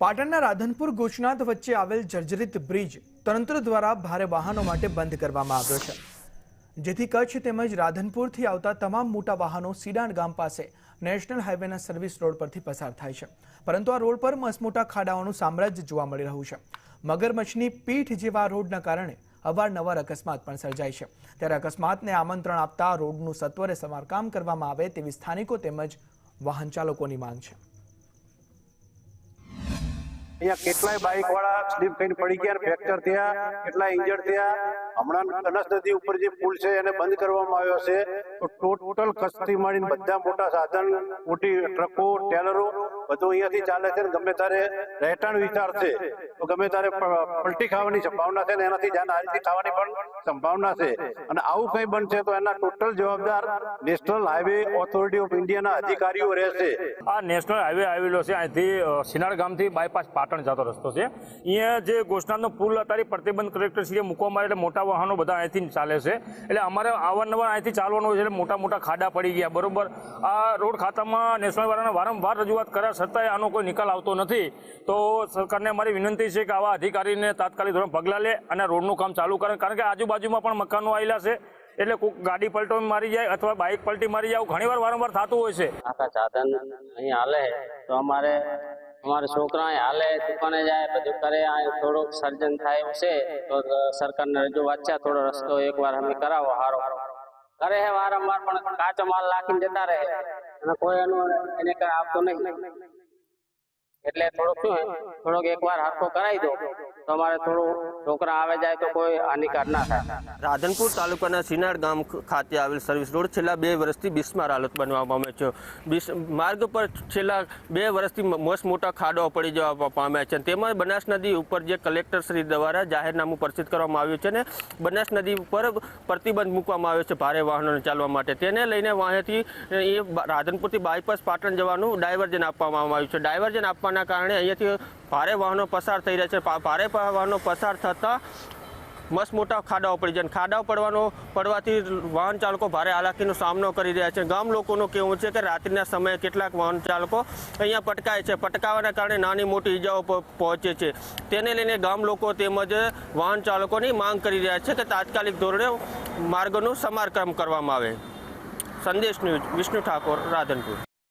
પાટણના રાધનપુર ગોચનાથ વચ્ચે આવેલ જર્જરિત બ્રિજ તંત્ર દ્વારા ભારે વાહનો માટે બંધ કરવામાં આવ્યો છે. જેથી કચ્છ તેમજ રાધનપુરથી આવતા તમામ મોટા વાહનો સીડાણ ગામ પાસે નેશનલ હાઈવેના સર્વિસ રોડ પરથી પસાર થાય છે. પરંતુ આ રોડ પર મસમોટા ખાડાઓનું સામ્રાજ્ય જોવા મળી રહ્યું છે. મગરમચ્છની પીઠ જેવા રોડના કારણે અવારનવાર અકસ્માત પણ સર્જાય છે. ત્યારે અકસ્માતને આમંત્રણ આપતા રોડનું સત્વરે સમારકામ કરવામાં આવે તેવી સ્થાનિકો તેમજ વાહન ચાલકોની માંગ છે. અહીંયા કેટલાય બાઇક વાળા સ્લીપ થઈને પડી ગયા ફ્રેક્ચર થયા, કેટલાય ઇન્જર્ડ થયા. હમણાં કનસ નદી ઉપર જે પુલ છે એને બંધ કરવામાં આવ્યો છે. તો ટોટલ કચ્છથી માંડીને બધા મોટા સાધન મોટી ટ્રકો, ટેલરો બધું અહીંયાથી ચાલે છે ગમે તારે રહેઠાણ વિસ્તાર છે, તો ગમે તારે પલટી ખાવાની સંભાવના છે ને એનાથી જાનહાનિથી થવાની પણ સંભાવના છે. અને આવું કંઈ બનશે તો એના ટોટલ જવાબદાર નેશનલ હાઈવે ઓથોરિટી ઓફ ઇન્ડિયાના અધિકારીઓ રહેશે. આ નેશનલ હાઈવે આવેલો છે, અહીંથી સિનાર ગામથી બાયપાસ પાટણ જતો રસ્તો છે. અહીંયા જે ગોસનાથનો પુલ અત્યારે પ્રતિબંધ કલેક્ટરશ્રીએ મૂકવામાં આવે એટલે મોટા વાહનો બધા અહીંથી ચાલે છે. એટલે અમારે અવારનવાર અહીંથી ચાલવાનું છે એટલે મોટા મોટા ખાડા પડી ગયા, બરોબર? આ રોડ ખાતામાં નેશનલ વાળાને વારંવાર રજૂઆત કર્યા છતાંય આનો કોઈ નિકાલ આવતો નથી, તો સરકારને અમારી વિનંતી છે કે આવા અધિકારીને તાત્કાલિક ધોરણે પગલાં લે અને રોડનું કામ ચાલુ કરે, કારણ કે આજુબાજુમાં પણ મકાનો આવેલા છે, એટલે કોઈક ગાડી પલટો મારી જાય અથવા બાઇક પલટી મારી જાય ઘણીવાર વારંવાર થતું હોય છે. આખા સાધન અહીં હાલે, તો અમારે અમારે છોકરા હાલે, દુકાને જાય, બધું કરે, અહીં થોડુંક સર્જન થાય છે, તો સરકારને રજૂઆત છે થોડો રસ્તો એકવાર અમે કરાવો, હારો. કરે હે વારંવાર, પણ કાચો માલ નાખીને જતા રહે. અને કોઈ એનું એને કઈ આપતો નહીં. એટલે થોડુંક શું થોડોક એકવાર હાથો કરાવી દો. તો અમારે થોડું છોકરા આવે જાય તો કોઈ હાનિકાર ના થાય. રાધનપુર તાલુકાના સિનાડ ગામ ખાતે આવેલ સર્વિસ રોડ છેલ્લા બે વર્ષથી બિસ્માર હાલત બનવામાં આવે છે. બિસ- માર્ગ પર છેલ્લા બે વર્ષથી મોસ્ટ મોટા ખાડો પડી જવા પામ્યા છે. તેમાં બનાસ નદી ઉપર જે કલેક્ટર શ્રી દ્વારા જાહેરનામું પ્રસિદ્ધ કરવામાં આવ્યું છે ને બનાસ નદી ઉપર પ્રતિબંધ મૂકવામાં આવ્યો છે ભારે વાહનોને ચાલવા માટે. તેને લઈને વાંહેથી એ રાધનપુરથી બાયપાસ પાટણ જવાનું ડાયવર્જન આપવામાં આવ્યું છે. ડાયવર્જન આપવાના કારણે અહીંયાથી ભારે વાહનો પસાર થઈ રહ્યા છે. ભારે વાહનો પસાર થતાં મસ્ત મોટા ખાડાઓ પડી જાય. ખાડાઓ પડવાનો, પડવાથી વાહન ચાલકો ભારે હાલાકીનો સામનો કરી રહ્યા છે. ગામ લોકોનું કહેવું છે કે રાત્રિના સમયે કેટલાક વાહન ચાલકો અહીંયા પટકાય છે. પટકાવાના કારણે નાની મોટી ઈજાઓ પહોંચે છે. તેને લઈને ગામ લોકો તેમજ વાહન ચાલકોની માંગ કરી રહ્યા છે કે તાત્કાલિક ધોરણે માર્ગનું સમારકામ કરવામાં આવે. સંદેશ ન્યૂઝ, વિષ્ણુ ઠાકોર, રાધનપુર.